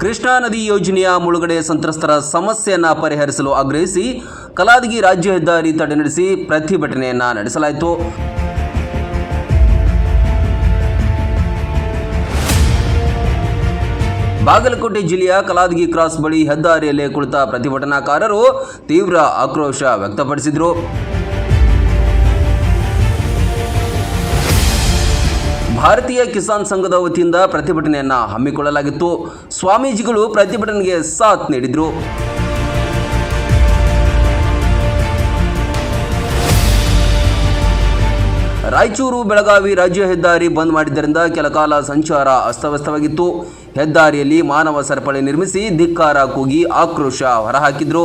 ಕೃಷ್ಣಾ ನದಿ ಯೋಜನೆಯ ಮುಳುಗಡೆ ಸಂತ್ರಸ್ತರ ಸಮಸ್ಯೆಯನ್ನು ಪರಿಹರಿಸಲು ಆಗ್ರಹಿಸಿ ಕಲಾದಗಿ ರಾಜ್ಯ ಹೆದ್ದಾರಿ ತಡೆ ನಡೆಸಿ ಪ್ರತಿಭಟನೆಯನ್ನು ನಡೆಸಲಾಯಿತು. ಬಾಗಲಕೋಟೆ ಜಿಲ್ಲೆಯ ಕಲಾದಗಿ ಕ್ರಾಸ್ ಬಳಿ ಹೆದ್ದಾರಿಯಲ್ಲೇ ಕುಳಿತ ಪ್ರತಿಭಟನಾಕಾರರು ತೀವ್ರ ಆಕ್ರೋಶ ವ್ಯಕ್ತಪಡಿಸಿದರು. ಭಾರತೀಯ ಕಿಸಾನ್ ಸಂಘದ ವತಿಯಿಂದ ಪ್ರತಿಭಟನೆಯನ್ನು ಹಮ್ಮಿಕೊಳ್ಳಲಾಗಿತ್ತು. ಸ್ವಾಮೀಜಿಗಳು ಪ್ರತಿಭಟನೆಗೆ ಸಾಥ್ ನೀಡಿದರು. ರಾಯಚೂರು ಬೆಳಗಾವಿ ರಾಜ್ಯ ಹೆದ್ದಾರಿ ಬಂದ್ ಮಾಡಿದ್ದರಿಂದ ಕೆಲಕಾಲ ಸಂಚಾರ ಅಸ್ತವ್ಯಸ್ತವಾಗಿತ್ತು. ಹೆದ್ದಾರಿಯಲ್ಲಿ ಮಾನವ ಸರಪಳಿ ನಿರ್ಮಿಸಿ ಧಿಕ್ಕಾರ ಕೂಗಿ ಆಕ್ರೋಶ ಹೊರಹಾಕಿದ್ರು.